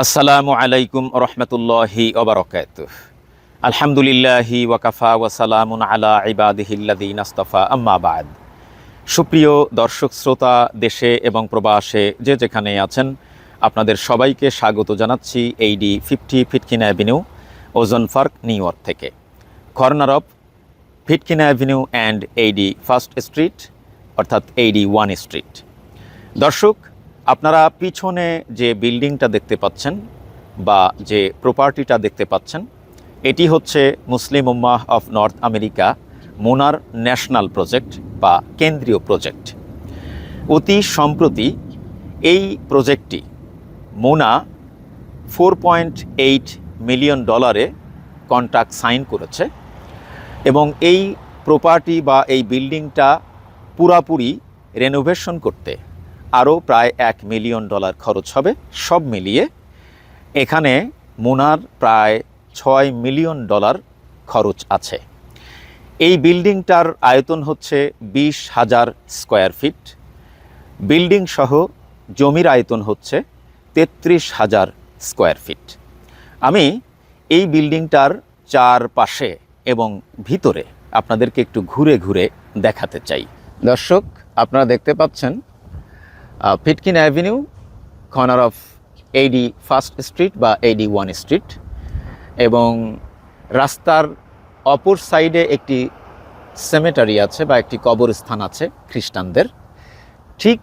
আসসালামু আলাইকুম রহমতুল্লাহি ওবরকাত আলহামদুলিল্লাহি ওয়াকাফা ওয়াসালামুন আলা ইবাদিহিল্লাদিন আস্তফা, আম্মা বাদ। সুপ্রিয় দর্শক, শ্রোতা, দেশে এবং প্রবাসে যে যেখানে আছেন, আপনাদের সবাইকে স্বাগত জানাচ্ছি eighty fifty Pitkin Avenue, Ozone Park New York থেকে। Corner of Pitkin Avenue and eighty first Street, অর্থাৎ এইডি ওয়ান স্ট্রিট। দর্শক আপনারা পিছনে যে বিল্ডিংটা দেখতে পাচ্ছেন বা যে প্রপার্টিটা দেখতে পাচ্ছেন, এটি হচ্ছে Muslim Ummah of North America মোনার national project বা কেন্দ্রীয় প্রজেক্ট। অতি সম্প্রতি এই প্রজেক্টটি MUNA four point eight million ডলারে কন্ট্রাক্ট সাইন করেছে এবং এই প্রপার্টি বা এই বিল্ডিংটা পুরাপুরি রেনোভেশন করতে আরও প্রায় এক মিলিয়ন ডলার খরচ হবে, সব মিলিয়ে এখানে মোনার প্রায় ছয় মিলিয়ন ডলার খরচ আছে। এই বিল্ডিংটার আয়তন হচ্ছে বিশ হাজার স্কোয়ার ফিট। বিল্ডিং সহ জমির আয়তন হচ্ছে তেত্রিশ হাজার স্কোয়ার ফিট। আমি এই বিল্ডিংটার চারপাশে এবং ভিতরে আপনাদেরকে একটু ঘুরে ঘুরে দেখাতে চাই। দর্শক, আপনারা দেখতে পাচ্ছেন Pitkin Avenue corner of eighty first Street বা এইডি ওয়ান স্ট্রিট এবং রাস্তার অপর সাইডে একটি সেমেটারি আছে বা একটি কবরস্থান আছে খ্রিস্টানদের। ঠিক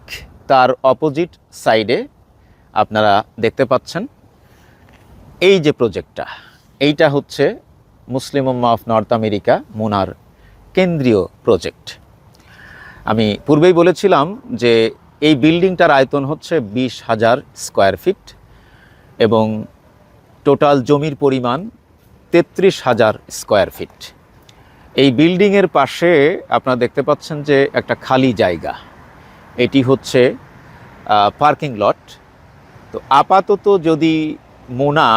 তার অপোজিট সাইডে আপনারা দেখতে পাচ্ছেন এই যে প্রজেক্টটা এইটা হচ্ছে মুসলিম উম্মা অফ নর্থ আমেরিকা, মোনার কেন্দ্রীয় প্রজেক্ট আমি পূর্বেই বলেছিলাম যে এই বিল্ডিংটার আয়তন হচ্ছে বিশ হাজার স্কোয়ার ফিট এবং টোটাল জমির পরিমাণ তেত্রিশ হাজার স্কোয়ার ফিট। এই বিল্ডিংয়ের পাশে আপনারা দেখতে পাচ্ছেন যে একটা খালি জায়গা। এটি হচ্ছে পার্কিং লট। তো আপাতত যদি মোনা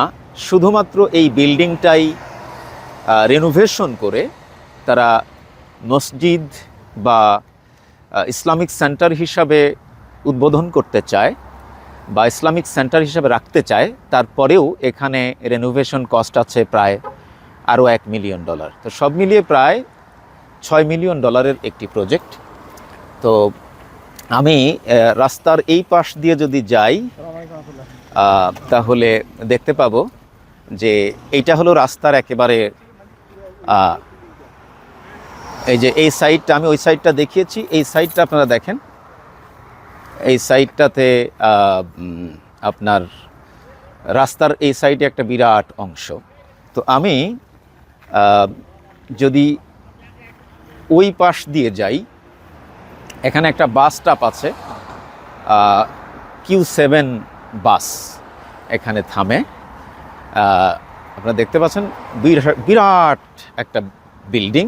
শুধুমাত্র এই বিল্ডিংটাই রেনোভেশন করে, তারা মসজিদ বা ইসলামিক সেন্টার হিসাবে উদ্বোধন করতে চায় বা ইসলামিক সেন্টার হিসাবে রাখতে চায়, তারপরেও এখানে রেনোভেশন কস্ট আছে প্রায় আরও এক মিলিয়ন ডলার তো সব মিলিয়ে প্রায় ছয় মিলিয়ন ডলারের একটি প্রজেক্ট তো আমি রাস্তার এই পাশ দিয়ে যদি যাই তাহলে দেখতে পাবো যে এইটা হলো রাস্তার একেবারে এই যে এই সাইডটা আমি ওই সাইডটা দেখিয়েছি। এই সাইডটা আপনারা দেখেন। এই সাইডটাতে আপনার রাস্তার এই সাইডে একটা বিরাট অংশ। তো আমি যদি ওই পাশ দিয়ে যাই, এখানে একটা বাস স্টপ আছে কিউ সেভেন বাস এখানে থামে। আপনারা দেখতে পাচ্ছেন বিরাট একটা বিল্ডিং।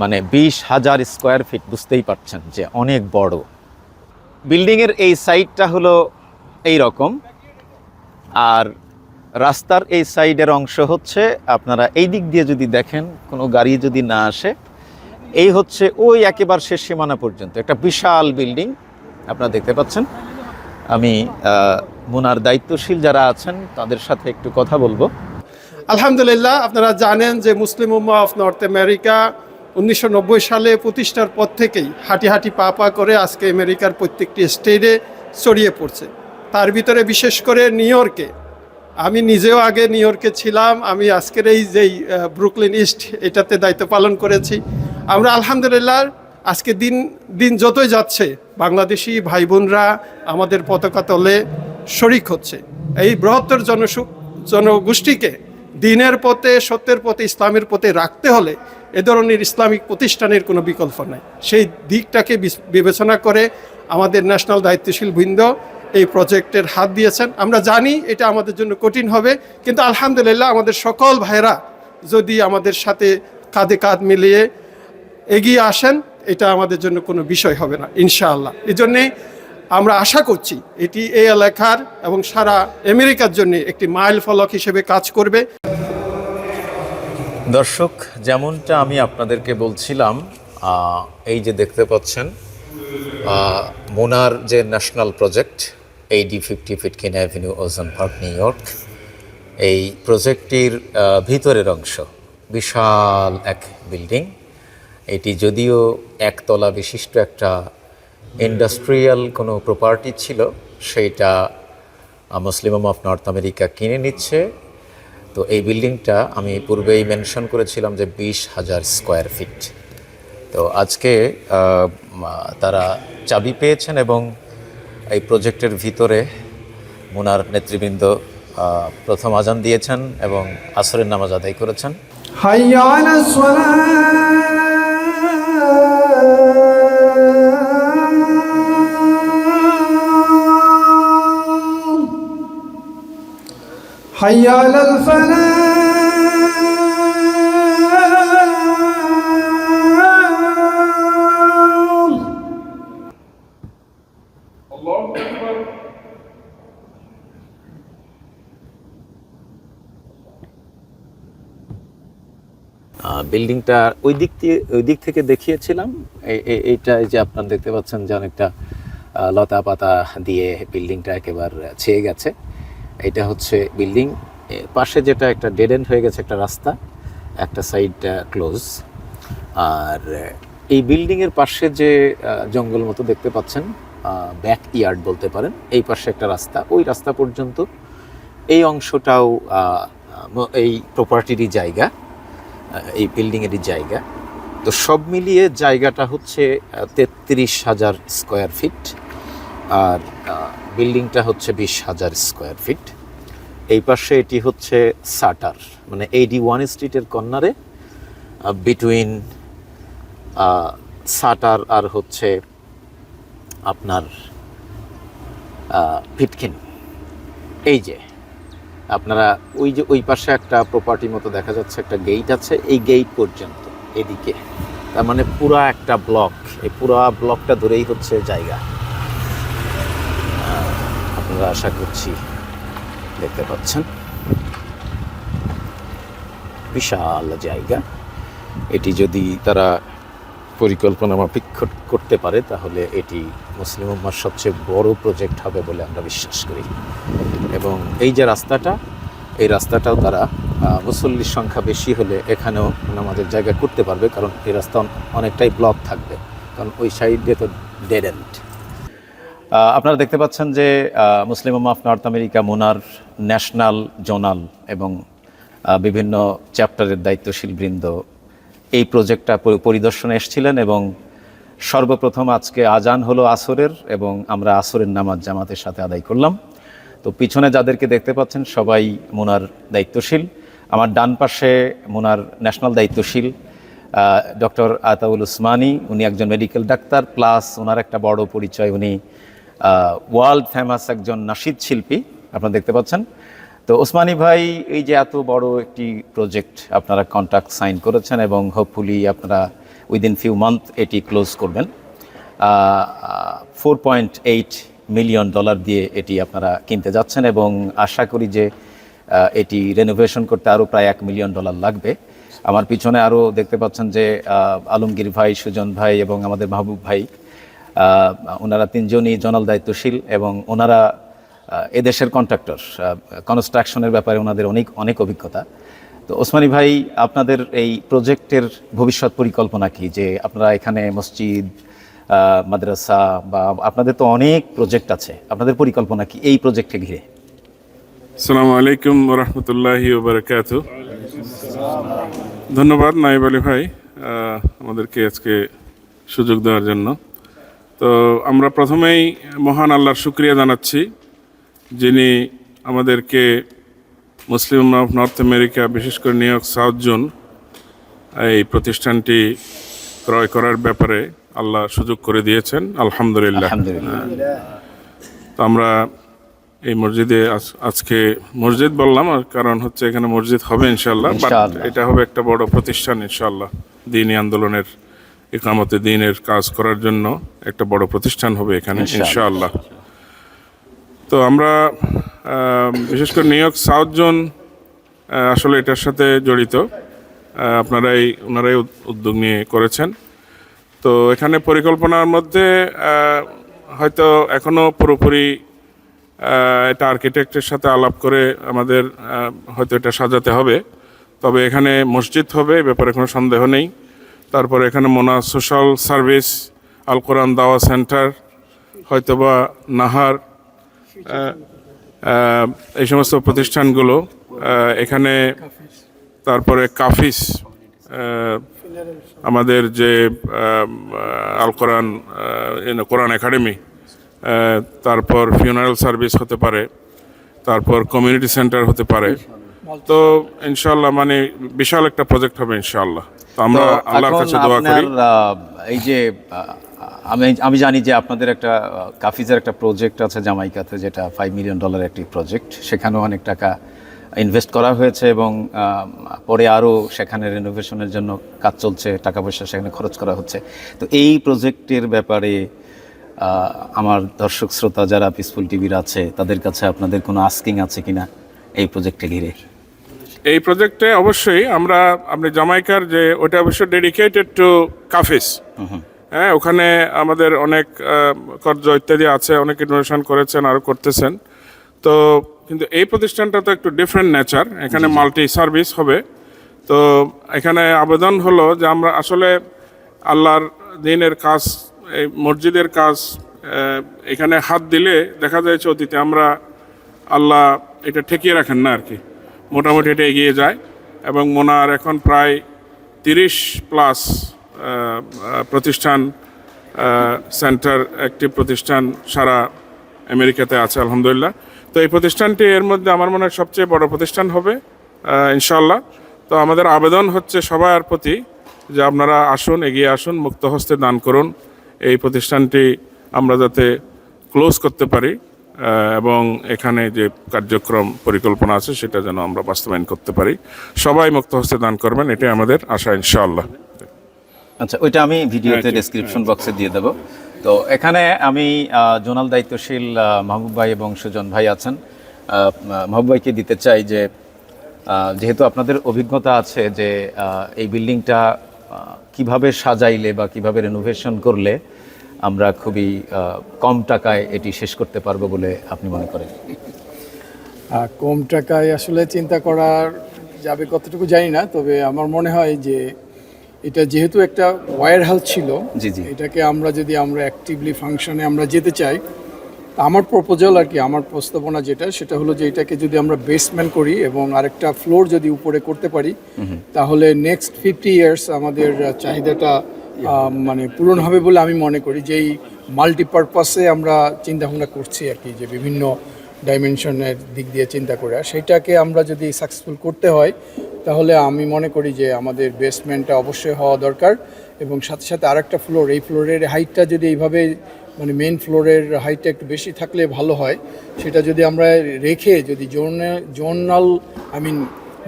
মানে বিশ হাজার স্কোয়ার ফিট, বুঝতেই পারছেন যে অনেক বড়। বিল্ডিংয়ের এই সাইডটা হলো এই রকম। আর রাস্তার এই সাইডের অংশ হচ্ছে আপনারা এই দিক দিয়ে যদি দেখেন, কোনো গাড়ি যদি না আসে, এই হচ্ছে ওই একেবারে শেষ সীমানা পর্যন্ত। একটা বিশাল বিল্ডিং, আপনারা দেখতে পাচ্ছেন। আমি মুনার দায়িত্বশীল যারা আছেন, তাদের সাথে একটু কথা বলব। আলহামদুলিল্লাহ, আপনারা জানেন যে মুসলিম উম্মা অফ নর্থ আমেরিকা উনিশশো নব্বই সালে প্রতিষ্ঠার পর থেকেই হাঁটি হাঁটি পা পা করে আজকে আমেরিকার প্রত্যেকটি স্টেটে ছড়িয়ে পড়ছে। তার ভিতরে বিশেষ করে নিউ ইয়র্কে। আমি নিজেও আগে নিউ ইয়র্কে ছিলাম, আমি আজকের এই যেই ব্রুকলিন ইস্ট, এটাতে দায়িত্ব পালন করেছি। আমরা আলহামদুলিল্লাহ আজকে দিন দিন যতই যাচ্ছে, বাংলাদেশি ভাই বোনরা আমাদের পতাকা তলে শরিক হচ্ছে। এই বৃহত্তর জনসু, জনগোষ্ঠীকে দিনের পথে, সত্যের পথে, ইসলামের পথে রাখতে হলে এ ধরনের ইসলামিক প্রতিষ্ঠানের কোনো বিকল্প নাই। সেই দিকটাকে বিবেচনা করে আমাদের ন্যাশনাল দায়িত্বশীল বৃন্দ এই প্রজেক্টের হাত দিয়েছেন। আমরা জানি এটা আমাদের জন্য কঠিন হবে, কিন্তু আলহামদুলিল্লাহ আমাদের সকল ভাইরা যদি আমাদের সাথে কাঁধে কাঁধ মিলিয়ে এগিয়ে আসেন, এটা আমাদের জন্য কোনো বিষয় হবে না, ইনশাআল্লাহ। এই জন্যে আমরা আশা করছি এটি এই এলাকার এবং সারা আমেরিকার জন্য একটি মাইল ফলক হিসেবে কাজ করবে। দর্শক, যেমনটা আমি আপনাদেরকে বলছিলাম এই যে দেখতে পাচ্ছেন মোনার যে ন্যাশনাল প্রজেক্ট এই D fifty Pitkin Avenue Ozone Park New York এই প্রজেক্টটির ভিতরের অংশ, বিশাল এক বিল্ডিং। এটি যদিও একতলা বিশিষ্ট একটা ইন্ডাস্ট্রিয়াল কোনো প্রপার্টি ছিল সেইটা মুসলিম অফ নর্থ আমেরিকা কিনে নিচ্ছে। তো এই বিল্ডিংটা আমি পূর্বেই মেনশন করেছিলাম যে বিশ হাজার স্কোয়ার ফিট। তো আজকে তারা চাবি পেয়েছেন এবং এই প্রজেক্টের ভিতরে মুনার নেতৃবৃন্দ প্রথম আজান দিয়েছেন এবং আসরের নামাজ আদায় করেছেন। حي حي على الفلاح আহ, বিল্ডিংটা ওই দিক দিয়ে ওই দিক থেকে দেখিয়েছিলাম এই- এই- এইটা এই যে আপনারা দেখতে পাচ্ছেন যে অনেকটা আহ, লতা পাতা দিয়ে বিল্ডিংটা একেবারে ছেয়ে গেছে এটা হচ্ছে বিল্ডিং। পাশে যেটা একটা ডেড এন্ড হয়ে গেছে, একটা রাস্তা, একটা সাইডটা ক্লোজ আর এই বিল্ডিংয়ের পাশে যে জঙ্গল মতো দেখতে পাচ্ছেন ব্যাক ইয়ার্ড বলতে পারেন, এই পাশে একটা রাস্তা। ওই রাস্তা পর্যন্ত এই অংশটাও এই প্রপার্টিরই জায়গা এই বিল্ডিংয়েরই জায়গা। তো সব মিলিয়ে জায়গাটা হচ্ছে তেত্রিশ হাজার স্কোয়ার ফিট আর বিল্ডিংটা হচ্ছে বিশ হাজার স্কোয়ার ফিট। এই পাশে এটি হচ্ছে সাটার মানে এইডি ওয়ান স্ট্রিটের কর্নারে বিটুইন সাটার আর হচ্ছে আপনার ফিটকিন এই যে, আপনারা ওই যে, ওই পাশে একটা প্রপার্টি মতো দেখা যাচ্ছে, একটা গেট আছে, এই গেট পর্যন্ত, এদিকে। তার মানে পুরা একটা ব্লক এই পুরা ব্লকটা ধরেই হচ্ছে জায়গা। আপনারা আশা করছি। দেখতে পাচ্ছেন? বিশাল জায়গা। এটি যদি তারা পরিকল্পনা মাফিক করতে পারে, তাহলে এটি মুসলিম উম্মার সবচেয়ে বড় প্রজেক্ট হবে বলে আমরা বিশ্বাস করি। এবং এই যে রাস্তাটা, এই রাস্তাটাও তারা মুসল্লির সংখ্যা বেশি হলে এখানেও আমাদের জায়গা করতে পারবে, কারণ এই রাস্তা অনেকটাই ব্লক থাকবে। কারণ ওই সাইডে তো ডেড এন্ড আপনারা দেখতে পাচ্ছেন যে মুসলিম অফ নর্থ আমেরিকা মোনার ন্যাশনাল জোনাল এবং বিভিন্ন চ্যাপ্টারের দায়িত্বশীল বৃন্দ এই প্রজেক্টটা পরিদর্শনে এসেছিলেন এবং সর্বপ্রথম আজকে আজান হলো আসরের এবং আমরা আসরের নামাজ জামাতের সাথে আদায় করলাম। তো পিছনে যাদেরকে দেখতে পাচ্ছেন সবাই মোনার দায়িত্বশীল। আমার ডান পাশে মোনার ন্যাশনাল দায়িত্বশীল ডক্টর আতাউল উসমানী, উনি একজন মেডিকেল ডাক্তার, প্লাস ওনার একটা বড় পরিচয়, উনি ওয়ার্ল্ড ফেমাস একজন নাসিদ শিল্পী, আপনারা দেখতে পাচ্ছেন। তো ওসমানী ভাই, এই যে এত বড় একটি প্রজেক্ট আপনারা কন্ট্রাক্ট সাইন করেছেন এবং হোপফুলি আপনারা উইদিন ফিউ মান্থ এটি ক্লোজ করবেন। Four point eight million dollar দিয়ে এটি আপনারা কিনতে যাচ্ছেন এবং আশা করি যে এটি রেনোভেশন করতে আরও প্রায় এক মিলিয়ন ডলার লাগবে। আমার পিছনে আরও দেখতে পাচ্ছেন যে আলমগীর ভাই, সুজন ভাই এবং আমাদের মাহবুব ভাই ওনারা তিনজনই জনাল দায়িত্বশীল এবং ওনারা এদেশের কন্ট্রাক্টর কনস্ট্রাকশনের ব্যাপারে ওনাদের অনেক অনেক অভিজ্ঞতা। তো ওসমানী ভাই, আপনাদের এই প্রজেক্টের ভবিষ্যৎ পরিকল্পনা কি? যে আপনারা এখানে মসজিদ মাদ্রাসা বা আপনাদের তো অনেক প্রজেক্ট আছে। আপনাদের পরিকল্পনা কি এই প্রজেক্টকে ঘিরে? আসসালামু আলাইকুম রহমতুল্লাহি ওবরাকাত ধন্যবাদ নাইব আলী ভাই আমাদেরকে আজকে সুযোগ দেওয়ার জন্য। তো আমরা প্রথমেই মহান আল্লাহর শুক্রিয়া জানাচ্ছি যিনি আমাদেরকে মুসলিম অফ নর্থ আমেরিকা বিশেষ করে নিউ ইয়র্ক সাউথ জোন এই প্রতিষ্ঠানটি ক্রয় করার ব্যাপারে আল্লাহ সুযোগ করে দিয়েছেন। আলহামদুলিল্লাহ। তো আমরা এই মসজিদে আজ- আজকে মসজিদ বললাম আর কারণ হচ্ছে এখানে মসজিদ হবে ইনশাল্লাহ এটা হবে একটা বড় প্রতিষ্ঠান ইনশাল্লাহ দিনী আন্দোলনের একামতে দিনের কাজ করার জন্য একটা বড় প্রতিষ্ঠান হবে এখানে ইনশাআল্লাহ। তো আমরা বিশেষ করে নিউ ইয়র্ক সাউথ জোন আসলে এটার সাথে জড়িত। আপনারাই ওনারাই উদ্যোগ নিয়ে করেছেন। তো এখানে পরিকল্পনার মধ্যে হয়তো এখনও পুরোপুরি এটা আর্কিটেক্টের সাথে আলাপ করে আমাদের হয়তো এটা সাজাতে হবে। তবে এখানে মসজিদ হবে ব্যাপারে কোনো সন্দেহ নেই। তারপরে এখানে মোনা সোশ্যাল সার্ভিস, আল কোরআন দাওয়া সেন্টার, হয়তোবা নাহার এই সমস্ত প্রতিষ্ঠানগুলো এখানে তারপরে কাফিস আমাদের যে আল কোরআন কোরআন একাডেমি তারপর ফিউনারাল সার্ভিস হতে পারে, তারপর কমিউনিটি সেন্টার হতে পারে তো ইনশাল্লাহ মানে বিশাল একটা প্রজেক্ট হবে ইনশাল্লাহ তো আমরা আল্লাহর কাছে দোয়া করি। এই যে আমি আমি জানি যে আপনাদের একটা কাফিজের একটা প্রজেক্ট আছে জামাইকাতে যেটা ফাইভ মিলিয়ন ডলার একটি প্রজেক্ট সেখানেও অনেক টাকা ইনভেস্ট করা হয়েছে এবং পরে আরও সেখানে রেনোভেশনের জন্য কাজ চলছে টাকা পয়সা সেখানে খরচ করা হচ্ছে। তো এই প্রজেক্টের ব্যাপারে আমার দর্শক শ্রোতা যারা পিসফুল টিভির আছে তাদের কাছে আপনাদের কোনো আস্কিং আছে কিনা এই প্রজেক্টে ঘিরে? এই প্রজেক্টে অবশ্যই আমরা আপনি জামাইকার যে ওটা অবশ্যই ডেডিকেটেড টু কাফিস হ্যাঁ ওখানে আমাদের অনেক কর্জ ইত্যাদি আছে অনেক ইনোভেশন করেছেন আরও করতেছেন। তো কিন্তু এই প্রতিষ্ঠানটা তো একটু ডিফারেন্ট নেচার এখানে মাল্টি সার্ভিস হবে। তো এখানে আবেদন হলো যে আমরা আসলে আল্লাহর দিনের কাজ এই মসজিদের কাজ এখানে হাত দিলে দেখা যাচ্ছে অতীতে আমরা আল্লাহ এটা ঠেকিয়ে রাখেন না আর কি। মোটামুটি এটা এগিয়ে যায় এবং মোনার এখন প্রায় তিরিশ প্লাস প্রতিষ্ঠান সেন্টার একটি প্রতিষ্ঠান সারা আমেরিকাতে আছে, আলহামদুলিল্লাহ। তো এই প্রতিষ্ঠানটি এর মধ্যে আমার মনে হয় সবচেয়ে বড় প্রতিষ্ঠান হবে ইনশাল্লাহ তো আমাদের আবেদন হচ্ছে সবার প্রতি যে আপনারা আসুন, এগিয়ে আসুন মুক্ত হস্তে দান করুন। এই প্রতিষ্ঠানটি আমরা যাতে ক্লোজ করতে পারি এবং এখানে যে কার্যক্রম পরিকল্পনা আছে সেটা যেন আমরা বাস্তবায়ন করতে পারি। সবাই মুক্ত হস্তে দান করবেন এটাই আমাদের আশা ইনশাআল্লাহ। আচ্ছা ওইটা আমি ভিডিওতে ডেসক্রিপশন বক্সে দিয়ে দেবো। তো এখানে আমি জোনাল দায়িত্বশীল মাহবুব ভাই এবং সুজন ভাই আছেন। মাহবুব ভাইকে দিতে চাই যে যেহেতু আপনাদের অভিজ্ঞতা আছে যে এই বিল্ডিংটা কীভাবে সাজাইলে বা কীভাবে রেনোভেশন করলে আমরা খুবই কম টাকায় এটি শেষ করতে পারব বলে আপনি মনে করেন কম টাকায় আসলে চিন্তা করার যাবে কতটুকু জানি না তবে আমার মনে হয় যে এটা যেহেতু একটা ওয়ার হাউস ছিল জি, জি। এটাকে আমরা যদি আমরা অ্যাক্টিভলি ফাংশনে আমরা যেতে চাই তা আমার প্রপোজাল আর কি আমার প্রস্তাবনা যেটা সেটা হলো যে এটাকে যদি আমরা বেসমেন্ট করি এবং আরেকটা ফ্লোর যদি উপরে করতে পারি তাহলে নেক্সট ফিফটি ইয়ার্স আমাদের চাহিদাটা মানে পূরণ হবে বলে আমি মনে করি যেই মাল্টিপারপাসে আমরা চিন্তা ভাবনা করছি আর কি, যে বিভিন্ন ডাইমেনশনের দিক দিয়ে চিন্তা করে। সেটাকে আমরা যদি সাকসেসফুল করতে হয়, তাহলে আমি মনে করি যে আমাদের বেসমেন্টটা অবশ্যই হওয়া দরকার এবং সাথে সাথে আরেকটা ফ্লোর এই ফ্লোরের হাইটটা যদি এইভাবে মানে মেন ফ্লোরের হাইটটা একটু বেশি থাকলে ভালো হয়, সেটা যদি আমরা রেখে যদি জোনে জোনাল আই মিন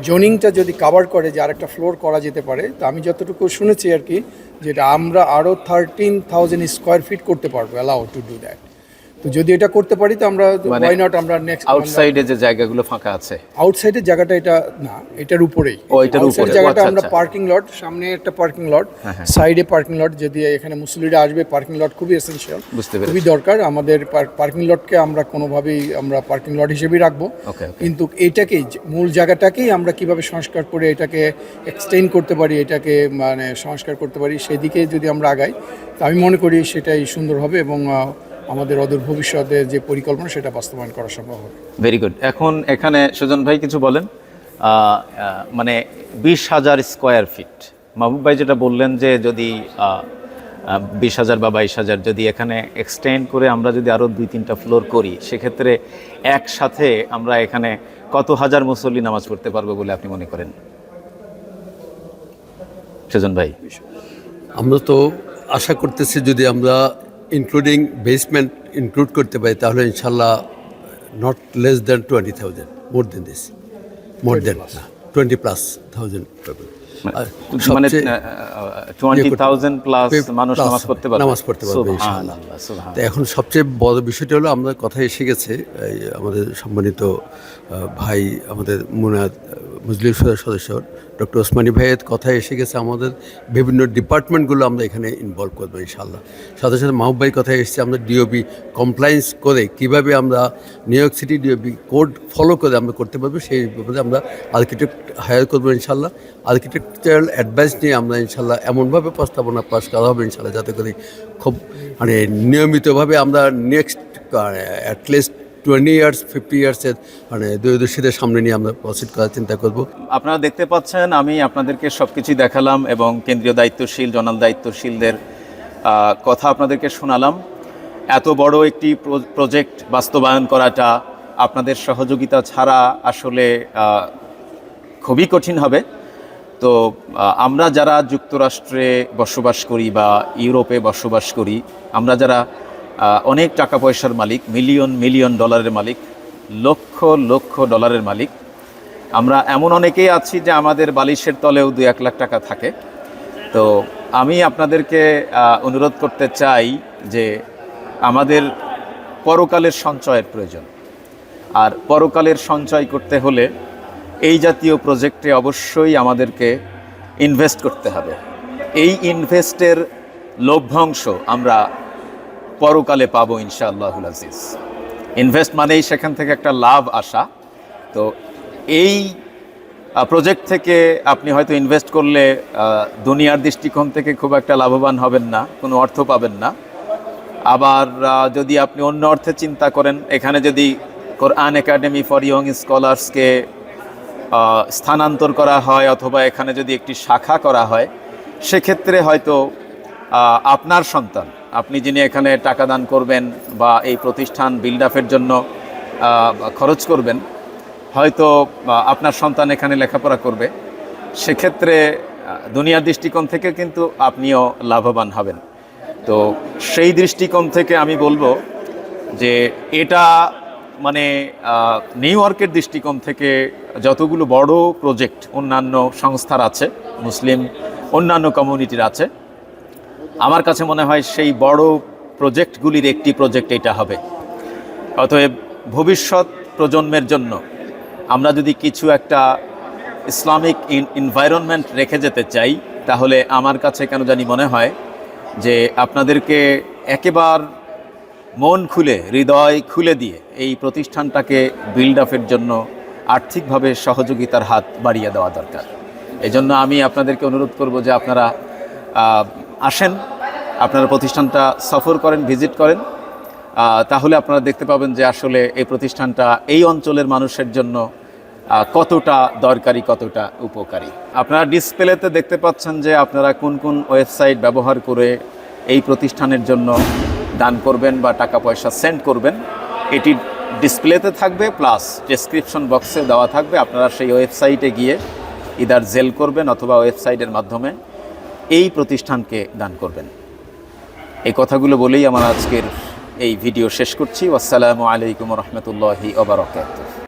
জোনিংটা যদি কাভার করে যে আরেকটা ফ্লোর করা যেতে পারে, তো আমি যতটুকু শুনেছি আর কি, যেটা আমরা আরও থার্টিন থাউজেন্ড স্কোয়ার ফিট করতে পারব অ্যালাউ টু ডু দ্যাট তো যদি এটা করতে পারি তো আমরা মানে ওয়াই নট আমরা নেক্সট আউটসাইডে যে জায়গাগুলো ফাঁকা আছে? আউটসাইডের জায়গাটা এটা না এটার উপরেই। ও, এটার উপরে, জায়গাটা আচ্ছা, আমরা আচ্ছা। পার্কিং লট সামনে একটা পার্কিং লট সাইডে পার্কিং লট যদি এখানে মুসলিরা আসবে পার্কিং লট খুবই এসেনশিয়াল বুঝতে পেরেছি। খুবই দরকার। আমাদের পার্কিং লটকে আমরা কোনোভাবেই আমরা পার্কিং লট হিসেবেই রাখব. কিন্তু এইটাকেই মূল জায়গাটাকেই আমরা কীভাবে সংস্কার করে এটাকে এক্সটেন্ড করতে পারি এটাকে মানে সংস্কার করতে পারি সেদিকে যদি আমরা আগাই তো আমি মনে করি সেটাই সুন্দর হবে এবং আমাদের অদূর ভবিষ্যতের যে পরিকল্পনা সেটা বাস্তবায়ন করা সম্ভব হবে। ভেরি গুড এখন এখানে সুজন ভাই কিছু বলেন। মানে বিশ হাজার স্কোয়ার ফিট। মাহবুব ভাই যেটা বললেন যে যদি বিশ হাজার বা বাইশ হাজার যদি এখানে এক্সটেন্ড করে আমরা যদি আরও দুই তিনটা ফ্লোর করি সেক্ষেত্রে একসাথে আমরা এখানে কত হাজার মুসল্লি নামাজ পড়তে পারব বলে আপনি মনে করেন? সুজন ভাই। আমরা তো আশা করতেছি যদি আমরা ইনক্লুডিং বেসমেন্ট ইনক্লুড করতে পারি তাহলে ইনশাল্লাহ not less than twenty thousand more than this more than twenty plus thousand মানে প্লাস মানুষ নামাজ পড়তে পারবে। নামাজ পড়তে পারবে। তো এখন সবচেয়ে বড় বিষয়টা হলো আমাদের কথা এসে গেছে আমাদের সম্মানিত ভাই আমাদের মুনাদ মজলিস সদস্য ডক্টর ওসমানী ভাইয়ের কথা এসে গেছে আমাদের বিভিন্ন ডিপার্টমেন্টগুলো আমরা এখানে ইনভলভ করব ইনশাল্লাহ সাথে সাথে মাহবুব ভাই কথা এসেছে আমরা ডিওবি কমপ্লায়েন্স করে কীভাবে আমরা New York City DOB code follow করে আমরা করতে পারব সেই ব্যাপারে আমরা আর্কিটেক্ট হায়ার করব ইনশাল্লাহ আর্কিটেকচারাল অ্যাডভাইস নিয়ে আমরা ইনশাল্লাহ এমনভাবে প্রস্তাবনা পাস করা হবে ইনশাল্লাহ যাতে করে খুব মানে নিয়মিতভাবে আমরা next at least twenty years fifty ইয়ার্সের মানে দূরদর্শীদের সামনে নিয়ে আমরা প্রসিড করার চিন্তা করব। আপনারা দেখতে পাচ্ছেন, আমি আপনাদেরকে সব কিছুই দেখালাম এবং কেন্দ্রীয় দায়িত্বশীল, জনাল দায়িত্বশীলদের কথা আপনাদেরকে শোনালাম। এত বড় একটি প্রো- প্রজেক্ট বাস্তবায়ন করাটা আপনাদের সহযোগিতা ছাড়া আসলে খুবই কঠিন হবে। তো আমরা যারা যুক্তরাষ্ট্রে বসবাস করি বা ইউরোপে বসবাস করি, আমরা যারা অনেক টাকা পয়সার মালিক, মিলিয়ন মিলিয়ন ডলারের মালিক, লক্ষ লক্ষ ডলারের মালিক। আমরা এমন অনেকেই আছি যে আমাদের বালিশের তলেও দু এক লাখ টাকা থাকে। তো আমি আপনাদেরকে অনুরোধ করতে চাই যে আমাদের পরকালের সঞ্চয়ের প্রয়োজন। আর পরকালের সঞ্চয় করতে হলে এই জাতীয় প্রজেক্টে অবশ্যই আমাদেরকে ইনভেস্ট করতে হবে। এই ইনভেস্টের লভ্যাংশ আমরা পরকালে পাবো ইনশাআল্লাহুল আজিজ। ইনভেস্ট মানেই সেখান থেকে একটা লাভ আসা। তো এই প্রজেক্ট থেকে আপনি হয়তো ইনভেস্ট করলে দুনিয়ার দৃষ্টিকোণ থেকে খুব একটা লাভবান হবেন না, কোনো অর্থ পাবেন না। আবার যদি আপনি অন্য অর্থে চিন্তা করেন, এখানে যদি কোরআন একাডেমি ফর ইয়ং স্কলার্সকে স্থানান্তর করা হয় অথবা এখানে যদি একটি শাখা করা হয়, সেক্ষেত্রে হয়তো আপনার সন্তান আপনি যিনি এখানে টাকা দান করবেন বা এই প্রতিষ্ঠান বিল্ড আপের জন্য খরচ করবেন, হয়তো আপনার সন্তান এখানে লেখাপড়া করবে। সেক্ষেত্রে দুনিয়ার দৃষ্টিকোণ থেকে কিন্তু আপনিও লাভবান হবেন। তো সেই দৃষ্টিকোণ থেকে আমি বলব যে, এটা মানে নিউ ইয়র্কের দৃষ্টিকোণ থেকে যতগুলো বড় প্রজেক্ট অন্যান্য সংস্থার আছে মুসলিম অন্যান্য কমিউনিটির আছে আমার কাছে মনে হয় সেই বড় প্রজেক্টগুলির একটি প্রজেক্ট এটা হবে। অতএব ভবিষ্যৎ প্রজন্মের জন্য আমরা যদি কিছু একটা ইসলামিক এনভায়রনমেন্ট রেখে যেতে চাই, তাহলে আমার কাছে কেন জানি মনে হয় যে আপনাদেরকে একেবার মন খুলে, হৃদয় খুলে দিয়ে এই প্রতিষ্ঠানটাকে বিল্ড আপের জন্য আর্থিকভাবে সহযোগিতার হাত বাড়িয়ে দেওয়া দরকার। এজন্য আমি আপনাদেরকে অনুরোধ করব যে আপনারা আসেন, আপনারা প্রতিষ্ঠানটা সফর করেন, ভিজিট করেন তাহলে আপনারা দেখতে পাবেন যে আসলে এই প্রতিষ্ঠানটা এই অঞ্চলের মানুষের জন্য কতটা দরকারি, কতটা উপকারী। আপনারা ডিসপ্লেতে দেখতে পাচ্ছেন যে আপনারা কোন কোন ওয়েবসাইট ব্যবহার করে এই প্রতিষ্ঠানের জন্য দান করবেন বা টাকা পয়সা সেন্ড করবেন। এটি ডিসপ্লেতে থাকবে, প্লাস ডেসক্রিপশন বক্সে দেওয়া থাকবে। আপনারা সেই ওয়েবসাইটে গিয়ে ইদার জেল করবেন অথবা ওয়েবসাইটের মাধ্যমে এই প্রতিষ্ঠানকে দান করবেন। এই কথাগুলো বলেই আমার আজকের এই ভিডিও শেষ করছি। আসসালামু আলাইকুম রহমতুল্লাহি ওবরাকাতুহ